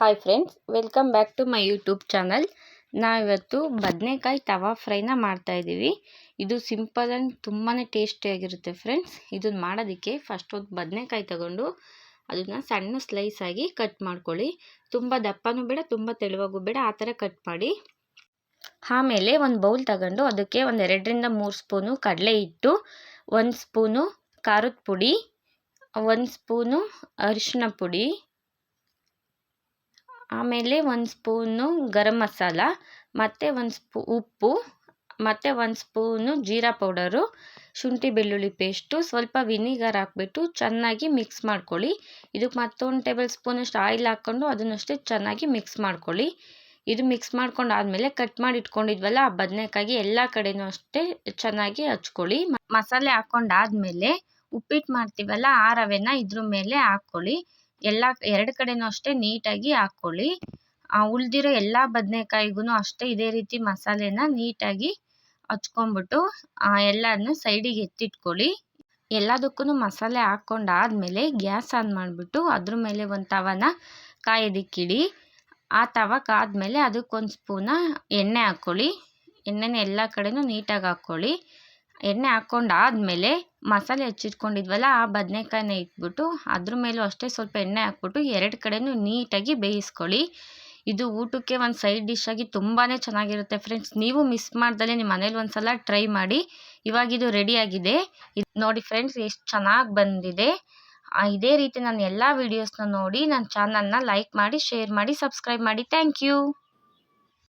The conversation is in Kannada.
Hi friends welcome back to my YouTube channel ನಾವಿವತ್ತು ಬದನೆಕಾಯಿ ತವಾ ಫ್ರೈನ ಮಾಡ್ತಾಯಿದ್ದೀವಿ ಇದು ಸಿಂಪಲ್ ಆ್ಯಂಡ್ ತುಂಬಾ ಟೇಸ್ಟಿಯಾಗಿರುತ್ತೆ ಫ್ರೆಂಡ್ಸ್ ಇದನ್ನು ಮಾಡೋದಕ್ಕೆ ಫಸ್ಟ್ ಒಂದು ಬದನೆಕಾಯಿ ತಗೊಂಡು ಅದನ್ನು ಸಣ್ಣ ಸ್ಲೈಸ್ ಆಗಿ ಕಟ್ ಮಾಡ್ಕೊಳ್ಳಿ. ತುಂಬ ದಪ್ಪನೂ ಬೇಡ, ತುಂಬ ತೆಳುವಾಗೂ ಬೇಡ, ಆ ಥರ ಕಟ್ ಮಾಡಿ. ಆಮೇಲೆ ಒಂದು ಬೌಲ್ ತಗೊಂಡು ಅದಕ್ಕೆ ಒಂದು ಎರಡರಿಂದ ಮೂರು ಸ್ಪೂನು ಕಡಲೆ ಹಿಟ್ಟು, ಒಂದು ಸ್ಪೂನು ಖಾರದ ಪುಡಿ, ಒಂದು ಸ್ಪೂನು ಅರಿಶಿನ ಪುಡಿ ಆಮೇಲೆ ಒಂದು ಸ್ಪೂನು ಗರಂ ಮಸಾಲ, ಮತ್ತು ಒಂದು ಸ್ಪೂ ಉಪ್ಪು, ಮತ್ತು ಒಂದು ಸ್ಪೂನು ಜೀರಾ ಪೌಡರು, ಶುಂಠಿ ಬೆಳ್ಳುಳ್ಳಿ ಪೇಸ್ಟು, ಸ್ವಲ್ಪ ವಿನಿಗರ್ ಹಾಕ್ಬಿಟ್ಟು ಚೆನ್ನಾಗಿ ಮಿಕ್ಸ್ ಮಾಡ್ಕೊಳ್ಳಿ. ಇದಕ್ಕೆ ಮತ್ತೊಂದು ಟೇಬಲ್ ಸ್ಪೂನಷ್ಟು ಆಯಿಲ್ ಹಾಕ್ಕೊಂಡು ಅದನ್ನಷ್ಟೇ ಚೆನ್ನಾಗಿ ಮಿಕ್ಸ್ ಮಾಡ್ಕೊಳ್ಳಿ. ಇದು ಮಿಕ್ಸ್ ಮಾಡ್ಕೊಂಡು ಆದಮೇಲೆ ಕಟ್ ಮಾಡಿ ಇಟ್ಕೊಂಡಿದ್ವಲ್ಲ, ಆ ಬದನೆಕಾಯಿ ಎಲ್ಲ ಕಡೆಯೂ ಅಷ್ಟೇ ಚೆನ್ನಾಗಿ ಹಚ್ಕೊಳ್ಳಿ. ಮಸಾಲೆ ಹಾಕ್ಕೊಂಡಾದ್ಮೇಲೆ ಉಪ್ಪಿಟ್ಟು ಮಾಡ್ತೀವಲ್ಲ, ಆ ರವೆನ ಇದ್ರ ಮೇಲೆ ಹಾಕ್ಕೊಳ್ಳಿ. ಎಲ್ಲ ಎರಡು ಕಡೆನೂ ಅಷ್ಟೇ ನೀಟಾಗಿ ಹಾಕ್ಕೊಳ್ಳಿ. ಉಳಿದಿರೋ ಎಲ್ಲ ಬದನೆಕಾಯಿಗೂ ಅಷ್ಟೇ ಇದೇ ರೀತಿ ಮಸಾಲೆನ ನೀಟಾಗಿ ಹಚ್ಕೊಂಬಿಟ್ಟು ಎಲ್ಲದನ್ನು ಸೈಡಿಗೆ ಎತ್ತಿಟ್ಕೊಳ್ಳಿ. ಎಲ್ಲದಕ್ಕೂ ಮಸಾಲೆ ಹಾಕ್ಕೊಂಡಾದ್ಮೇಲೆ ಗ್ಯಾಸ್ ಆನ್ ಮಾಡಿಬಿಟ್ಟು ಅದ್ರ ಮೇಲೆ ಒಂದು ತವನ ಕಾಯೋದಕ್ಕಿಡಿ. ಆ ತವ ಕಾದ್ಮೇಲೆ ಅದಕ್ಕೊಂದು ಸ್ಪೂನ ಎಣ್ಣೆ ಹಾಕ್ಕೊಳ್ಳಿ. ಎಣ್ಣೆನ ಎಲ್ಲ ಕಡೆನೂ ನೀಟಾಗಿ ಹಾಕ್ಕೊಳ್ಳಿ. ಎಣ್ಣೆ ಹಾಕ್ಕೊಂಡಾದ್ಮೇಲೆ ಮಸಾಲೆ ಹಚ್ಚಿಟ್ಕೊಂಡಿದ್ವಲ್ಲ ಆ ಬದನೆಕಾಯಿನ ಇಟ್ಬಿಟ್ಟು ಅದ್ರ ಮೇಲೂ ಅಷ್ಟೇ ಸ್ವಲ್ಪ ಎಣ್ಣೆ ಹಾಕ್ಬಿಟ್ಟು ಎರಡು ಕಡೆಯೂ ನೀಟಾಗಿ ಬೇಯಿಸ್ಕೊಳ್ಳಿ. ಇದು ಊಟಕ್ಕೆ ಒಂದು ಸೈಡ್ ಡಿಶ್ ಆಗಿ ತುಂಬಾ ಚೆನ್ನಾಗಿರುತ್ತೆ ಫ್ರೆಂಡ್ಸ್. ನೀವು ಮಿಸ್ ಮಾಡ್ದಲೇ ನಿಮ್ಮ ಮನೇಲಿ ಒಂದು ಸಲ ಟ್ರೈ ಮಾಡಿ. ಇವಾಗ ಇದು ರೆಡಿಯಾಗಿದೆ ಇದು ನೋಡಿ ಫ್ರೆಂಡ್ಸ್, ಎಷ್ಟು ಚೆನ್ನಾಗಿ ಬಂದಿದೆ. ಇದೇ ರೀತಿ ನಾನು ಎಲ್ಲ ವೀಡಿಯೋಸ್ನ ನೋಡಿ ನನ್ನ ಚಾನಲ್ನ ಲೈಕ್ ಮಾಡಿ ಶೇರ್ ಮಾಡಿ ಸಬ್ಸ್ಕ್ರೈಬ್ ಮಾಡಿ. Thank you